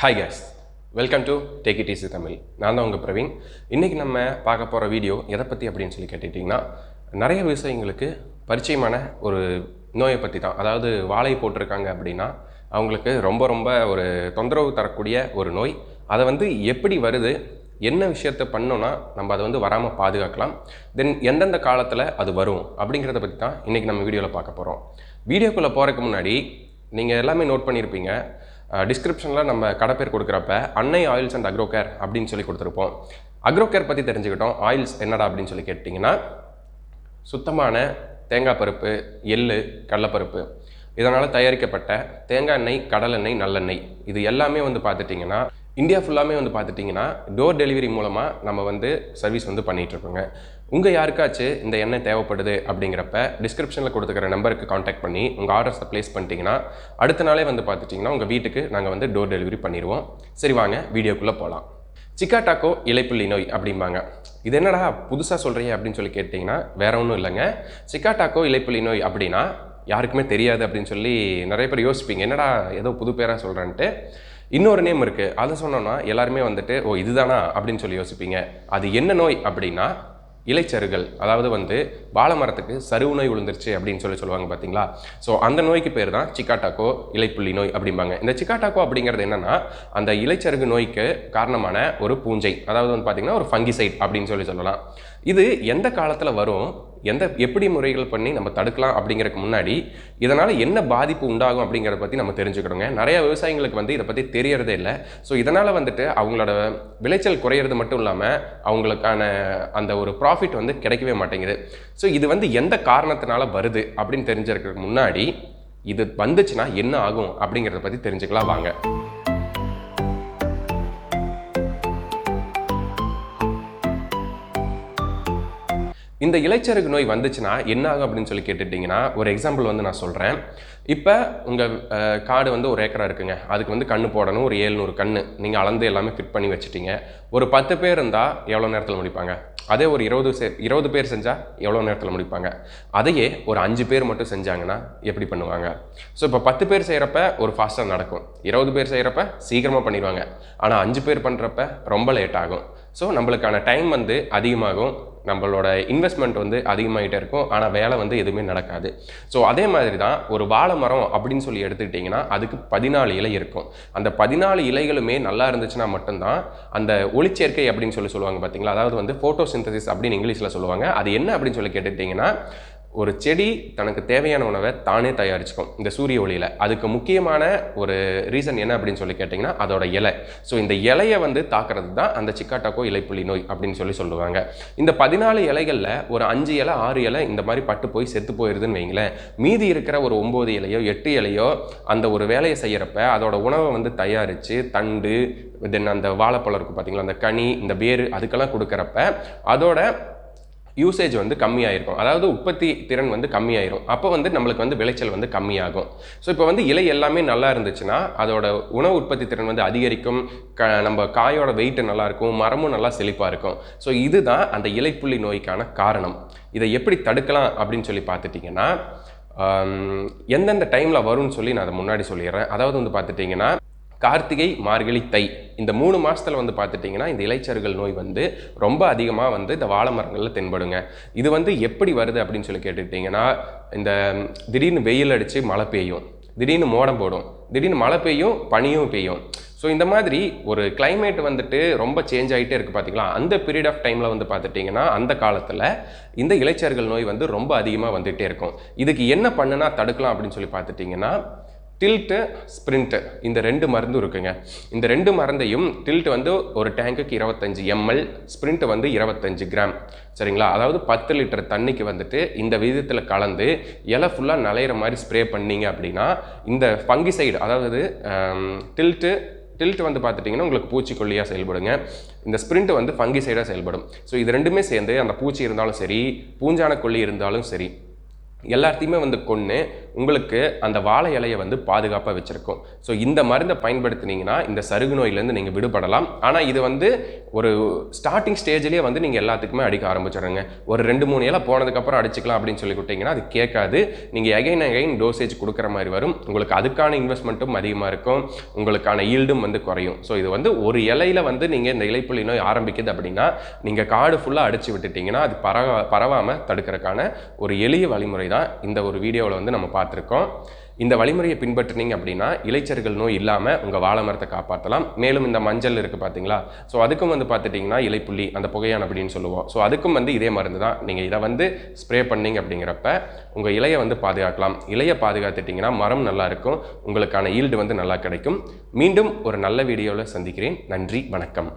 Hi guys welcome to take it easy Tamil நான் தான் உங்கள் பிரவீன். இன்றைக்கி நம்ம பார்க்க போகிற வீடியோ எதை பற்றி அப்படின்னு சொல்லி கேட்டுட்டிங்கன்னா நிறைய விவசாயிங்களுக்கு பரிச்சயமான ஒரு நோயை பற்றி தான். அதாவது வாழை போட்டிருக்காங்க அப்படின்னா அவங்களுக்கு ரொம்ப ரொம்ப ஒரு தொந்தரவு தரக்கூடிய ஒரு நோய். அதை வந்து எப்படி வருது என்ன விஷயத்த பண்ணோன்னா நம்ம அதை வந்து வராமல் பாதுகாக்கலாம். தென் எந்தெந்த காலத்தில் அது வரும் அப்படிங்கிறத பற்றி தான் இன்றைக்கி நம்ம வீடியோவில் பார்க்க போகிறோம் வீடியோக்குள்ளே போகிறதுக்கு முன்னாடி நீங்கள் எல்லாமே நோட் பண்ணியிருப்பீங்க டிஸ்கிரிப்ஷனில் நம்ம கடை பேர் கொடுக்குறப்ப அன்னை ஆயில்ஸ் அண்ட் அக்ரோகேர் அப்படின்னு சொல்லி கொடுத்துருப்போம். அக்ரோகேர் பற்றி தெரிஞ்சுக்கிட்டோம். ஆயில்ஸ் என்னடா அப்படின்னு சொல்லி கேட்டிங்கன்னா சுத்தமான தேங்காய் பருப்பு எள்ளு கடலைப்பருப்பு. இதனால் தயாரிக்கப்பட்ட தேங்காய் எண்ணெய் கடலெண்ணெய் நல்லெண்ணெய். இது எல்லாமே வந்து பார்த்துட்டிங்கன்னா இந்தியா ஃபுல்லாமே வந்து பார்த்துட்டிங்கன்னா டோர் டெலிவரி மூலமாக நம்ம வந்து சர்வீஸ் வந்து பண்ணிகிட்ருக்கோங்க உங்கள் யாருக்காச்சும் இந்த எண்ணெய் தேவைப்படுது அப்படிங்கிறப்ப டிஸ்கிரிப்ஷனில் கொடுத்துக்கிற நம்பருக்கு காண்டாக்ட் பண்ணி உங்கள் ஆர்டர்ஸை ப்ளேஸ் பண்ணிட்டீங்கன்னா அடுத்த நாளே வந்து பார்த்துட்டிங்கன்னா உங்கள் வீட்டுக்கு நாங்கள் வந்து டோர் டெலிவரி பண்ணிடுவோம். சரி வாங்க வீடியோக்குள்ளே போகலாம் சிக்காட்டாக்கோ இலைப்புள்ளி நோய் அப்படிம்பாங்க. இது என்னடா புதுசாக சொல்கிறீங்க அப்படின்னு சொல்லி கேட்டிங்கன்னா வேற ஒன்றும் இல்லைங்க. சிக்காட்டாக்கோ இலைப்புள்ளி நோய் அப்படின்னா யாருக்குமே தெரியாது அப்படின்னு சொல்லி நிறைய பேர் யோசிப்பீங்க. என்னடா ஏதோ புது பேராக சொல்கிறேன்ட்டு இன்னொரு நேம் இருக்குது அதை சொன்னோன்னா எல்லாருமே வந்துட்டு ஓ இதுதானா? அப்படின்னு சொல்லி யோசிப்பீங்க. அது என்ன நோய் அப்படின்னா இலைச்சருகள் அதாவது வந்து வாழைமரத்துக்கு சருவு நோய் விழுந்துருச்சு அப்படின்னு சொல்லி சொல்லுவாங்க பார்த்தீங்களா ஸோ அந்த நோய்க்கு பேர் தான் சிக்காட்டாக்கோ இலைப்புள்ளி நோய் அப்படிம்பாங்க. இந்த சிக்காட்டாக்கோ அப்படிங்கிறது என்னன்னா அந்த இலைச்சருகு நோய்க்கு காரணமான ஒரு பூஞ்சை. அதாவது வந்து பார்த்தீங்கன்னா ஒரு ஃபங்கிசைட் அப்படின்னு சொல்லி சொல்லலாம். இது எந்த காலத்தில் வரும்? எந்த எப்படி முறைகள் பண்ணி நம்ம தடுக்கலாம் அப்படிங்கிறதுக்கு முன்னாடி இதனால் என்ன பாதிப்பு உண்டாகும் அப்படிங்கிறத பற்றி நம்ம தெரிஞ்சுக்கணுங்க. நிறைய விவசாயிகளுக்கு வந்து இதை பற்றி தெரியறதே இல்லை. ஸோ இதனால் வந்துட்டு அவங்களோட விளைச்சல் குறையிறது மட்டும் இல்லாமல் அவங்களுக்கான அந்த ஒரு ப்ராஃபிட் வந்து கிடைக்கவே மாட்டேங்குது. ஸோ இது வந்து எந்த காரணத்தினால வருது அப்படின்னு தெரிஞ்சிருக்கிறதுக்கு முன்னாடி இது வந்துச்சுன்னா என்ன ஆகும் அப்படிங்கிறத பற்றி தெரிஞ்சுக்கலாம் வாங்க. இந்த இளைச்சருக்கு நோய் வந்துச்சுன்னா என்ன ஆகும் அப்படின்னு சொல்லி கேட்டுட்டிங்கன்னா ஒரு எக்ஸாம்பிள் வந்து நான் சொல்கிறேன் இப்போ உங்கள் காடு வந்து ஒரு ஏக்கரா இருக்குங்க. அதுக்கு வந்து கண்ணு போடணும் ஒரு ஏழ்நூறு கண்ணு. நீங்கள் அளந்து எல்லாமே ஃபிட் பண்ணி வச்சுட்டீங்க. ஒரு பத்து பேர் இருந்தால் எவ்வளோ நேரத்தில் முடிப்பாங்க? அதே ஒரு இருபது சே இருபது பேர் செஞ்சால் எவ்வளோ நேரத்தில் முடிப்பாங்க? அதையே ஒரு அஞ்சு பேர் மட்டும் செஞ்சாங்கன்னா எப்படி பண்ணுவாங்க? ஸோ இப்போ பத்து பேர் செய்கிறப்ப ஒரு ஃபாஸ்ட்டாக நடக்கும். இருபது பேர் செய்கிறப்ப சீக்கிரமாக பண்ணிடுவாங்க. ஆனால் அஞ்சு பேர் பண்ணுறப்ப ரொம்ப லேட் ஆகும். ஸோ நம்மளுக்கான டைம் வந்து அதிகமாகும். நம்மளோட இன்வெஸ்ட்மெண்ட் வந்து அதிகமாகிட்டே இருக்கும். ஆனால் வேலை வந்து எதுவுமே நடக்காது. ஸோ அதே மாதிரி தான் ஒரு வாழை மரம் அப்படின்னு சொல்லி எடுத்துக்கிட்டிங்கன்னா அதுக்கு பதினாலு இலை இருக்கும். அந்த பதினாலு இலைகளுமே நல்லா இருந்துச்சுன்னா மட்டும்தான் அந்த ஒளிச்சேர்க்கை அப்படின்னு சொல்லி சொல்லுவாங்க பார்த்தீங்களா அதாவது வந்து ஃபோட்டோசிந்தசிஸ் அப்படின்னு இங்கிலீஷில் சொல்லுவாங்க. அது என்ன அப்படின்னு சொல்லி கேட்டுட்டிங்கன்னா ஒரு செடி தனக்கு தேவையான உணவை தானே தயாரிச்சுக்கும் இந்த சூரிய ஒளியில். அதுக்கு முக்கியமான ஒரு ரீசன் என்ன அப்படின்னு சொல்லி கேட்டிங்கன்னா அதோட இலை. ஸோ இந்த இலையை வந்து தாக்குறது தான் அந்த சிக்காட்டாக்கோ இலைப்புள்ளி நோய் அப்படின்னு சொல்லி சொல்லுவாங்க. இந்த பதினாலு இலைகளில் ஒரு அஞ்சு இலை ஆறு இலை இந்த மாதிரி பட்டு போய் செத்து போயிடுதுன்னு வைங்களேன். மீதி இருக்கிற ஒரு ஒம்பது இலையோ எட்டு இலையோ அந்த ஒரு வேலையை செய்கிறப்ப அதோட உணவை வந்து தயாரித்து தண்டு தென் அந்த வாழைப்பழம் இருக்கும் பார்த்தீங்களா அந்த கனி இந்த வேறு அதுக்கெல்லாம் கொடுக்குறப்ப அதோட யூசேஜ் வந்து கம்மியாயிருக்கும். அதாவது உற்பத்தி திறன் வந்து கம்மியாயிரும். அப்போ வந்து நம்மளுக்கு வந்து விளைச்சல் வந்து கம்மியாகும். ஸோ இப்போ வந்து இலை எல்லாமே நல்லா இருந்துச்சுன்னா அதோட உணவு உற்பத்தி திறன் வந்து அதிகரிக்கும். க நம்ம காயோட வெயிட்டு நல்லா இருக்கும். மரமும் நல்லா செழிப்பாக இருக்கும். ஸோ இதுதான் அந்த இலைப்புள்ளி நோய்க்கான காரணம். இதை எப்படி தடுக்கலாம் அப்படின்னு சொல்லி பார்த்துட்டிங்கன்னா எந்தெந்த டைமில் வரும்னு சொல்லி நான் அதை முன்னாடி சொல்லிடுறேன். அதாவது வந்து பார்த்துட்டிங்கன்னா கார்த்திகை மார்கழி தை. இந்த மூணு மாதத்தில் வந்து பார்த்துட்டிங்கன்னா இந்த இலைச்சருகள் நோய் வந்து ரொம்ப அதிகமாக வந்து இந்த வாழை மரங்களில் தென்படுங்க. இது வந்து எப்படி வருது அப்படின்னு சொல்லி கேட்டுக்கிட்டிங்கன்னா இந்த திடீர்னு வெயில் அடித்து மழை பெய்யும். திடீர்னு மோடம் போடும். திடீர்னு மழை பெய்யும் பனியும் பெய்யும். ஸோ இந்த மாதிரி ஒரு கிளைமேட் வந்துட்டு ரொம்ப சேஞ்ச் ஆகிட்டே இருக்குது பார்த்தீங்களா அந்த பீரியட் ஆஃப் டைமில் வந்து பார்த்துட்டிங்கன்னா அந்த காலத்தில் இந்த இளைச்சர்கள் நோய் வந்து ரொம்ப அதிகமாக வந்துகிட்டே இருக்கும். இதுக்கு என்ன பண்ணுனா தடுக்கலாம் அப்படின்னு சொல்லி பார்த்துட்டிங்கன்னா டில்ட்டு ஸ்ப்ரிண்ட்டு இந்த ரெண்டு மருந்தும் இருக்குங்க. இந்த ரெண்டு மருந்தையும் டில்ட் வந்து ஒரு டேங்குக்கு இருபத்தஞ்சி எம்எல் ஸ்ப்ரிண்ட் வந்து இருபத்தஞ்சு கிராம் சரிங்களா? அதாவது பத்து லிட்டர் தண்ணிக்கு வந்துட்டு இந்த விதத்தில் கலந்து இலை ஃபுல்லாக நலையிற மாதிரி ஸ்ப்ரே பண்ணீங்க அப்படின்னா இந்த ஃபங்கிசைடு அதாவது டில்ட்டு டில்ட் வந்து பார்த்துட்டிங்கன்னா உங்களுக்கு பூச்சிக்கொல்லியாக செயல்படுங்க. இந்த ஸ்ப்ரிண்ட் வந்து ஃபங்கிசைடாக செயல்படும். ஸோ இது ரெண்டுமே சேர்ந்து அந்த பூச்சி இருந்தாலும் சரி பூஞ்சான கொல்லி இருந்தாலும் சரி எல்லாத்தையுமே வந்து கொன்று உங்களுக்கு அந்த வாழை இலையை வந்து பாதுகாப்பாக வச்சுருக்கும். ஸோ இந்த மருந்தை பயன்படுத்தினீங்கன்னா இந்த சருகு நோயிலேருந்து நீங்கள் விடுபடலாம். ஆனால் இது வந்து ஒரு ஸ்டார்டிங் ஸ்டேஜ்லேயே வந்து நீங்கள் எல்லாத்துக்குமே அடிக்க ஆரம்பிச்சிடுங்க ஒரு ரெண்டு மூணு இலை போனதுக்கப்புறம் அடிச்சுக்கலாம் அப்படின்னு சொல்லி விட்டிங்கன்னா அது கேட்காது. நீங்கள் எகைன் எகைன் டோசேஜ் கொடுக்குற மாதிரி வரும். உங்களுக்கு அதுக்கான இன்வெஸ்ட்மெண்ட்டும் அதிகமாக இருக்கும். உங்களுக்கான ஈல்டும் வந்து குறையும். ஸோ இது வந்து ஒரு இலையில வந்து நீங்கள் இந்த இலைப்புள்ளி நோய் ஆரம்பிக்குது அப்படின்னா நீங்கள் காடு ஃபுல்லாக அடிச்சு விட்டுட்டிங்கன்னா அது பரவ பரவாமல் தடுக்கிறதுக்கான ஒரு எளிய வழிமுறை தான் இந்த ஒரு வீடியோவில் வந்து நம்ம பார்த்துருக்கோம். இந்த வழிமுறையை பின்பற்றினீங்க அப்படின்னா இலைச்சர்கள் நோய் இல்லாமல் உங்கள் வாழை மரத்தை காப்பாற்றலாம் மேலும் இந்த மஞ்சள் இருக்குது பார்த்தீங்களா ஸோ அதுக்கும் வந்து பார்த்துட்டிங்கன்னா இலைப்புள்ளி அந்த புகையான் அப்படின்னு சொல்லுவோம். ஸோ அதுக்கும் வந்து இதே மருந்து தான். நீங்கள் இதை வந்து ஸ்ப்ரே பண்ணிங்க அப்படிங்கிறப்ப உங்கள் இலையை வந்து பாதுகாக்கலாம். இலையை பாதுகாத்துட்டிங்கன்னா மரம் நல்லா இருக்கும். உங்களுக்கான ஈல்டு வந்து நல்லா கிடைக்கும். மீண்டும் ஒரு நல்ல வீடியோவில் சந்திக்கிறேன். நன்றி வணக்கம்.